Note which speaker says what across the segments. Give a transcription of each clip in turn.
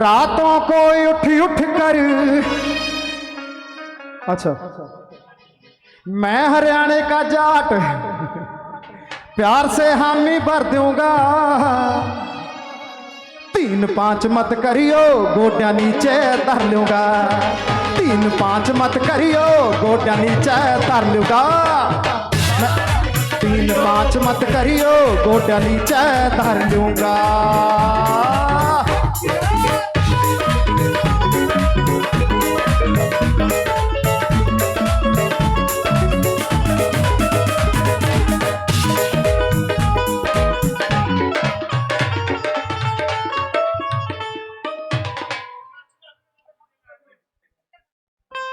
Speaker 1: रातों को उठ उठ कर। अच्छा। मैं हरियाणे का जाट, प्यार से हामी भर दूँगा। तीन पाँच मत करियो, गोड्या नीचे धर लूँगा। तीन पाँच मत करियो, गोड्या नीचे धर लूँगा। तीन पाँच मत करियो, गोड्या नीचे धर लूँगा।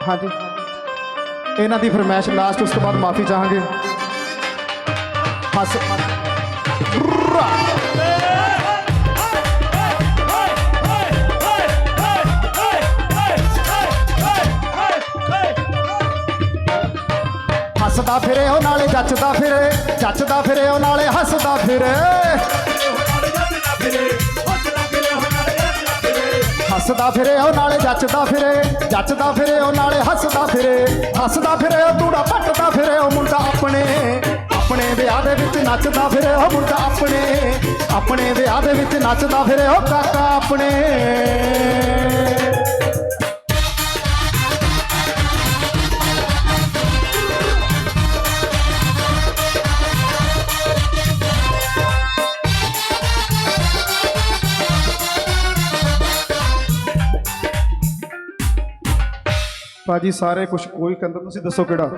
Speaker 1: ਹਾਂਜੀ। ਇਹਨਾਂ ਦੀ ਫਰਮਾਇਸ਼ ਲਾਸਟ ਉਸ ਤੋਂ ਬਾਅਦ ਮਾਫੀ ਚਾਹਾਂਗੇ। ਹੱਸ। ਹੱਸਦਾ ਫਿਰੇ ਉਹ ਨਾਲੇ ਜੱਚਦਾ ਫਿਰੇ ਜੱਚਦਾ ਫਿਰੇ ਉਹ ਨਾਲੇ ਹੱਸਦਾ ਫਿਰੇ। ਹੱਸਦਾ ਫਿਰੇ, ਉਹ ਨਾਲੇ ਜੱਚਦਾ ਫਿਰੇ। ਜੱਚਦਾ ਫਿਰੇ, ਉਹ ਨਾਲੇ ਹੱਸਦਾ ਫਿਰੇ। ਹੱਸਦਾ ਫਿਰੇ, ਉਹ ਦੂੜਾ ਪੱਟਦਾ ਫਿਰੇ, ਉਹ ਮੁੰਡਾ ਆਪਣੇ। ਆਪਣੇ ਵਿਆਹ ਦੇ ਵਿੱਚ ਨੱਚਦਾ ਫਿਰੇ, ਉਹ ਮੁੰਡਾ ਆਪਣੇ। ਆਪਣੇ ਵਿਆਹ ਦੇ ਵਿੱਚ ਨੱਚਦਾ ਫਿਰੇ, ਉਹ ਕਾਕਾ ਆਪਣੇ। ਭਾਜੀ ਸਾਰੇ ਕੁਝ ਕੋਈ ਕਹਿੰਦਾ ਤੁਸੀਂ ਦੱਸੋ ਕਿਹੜਾ?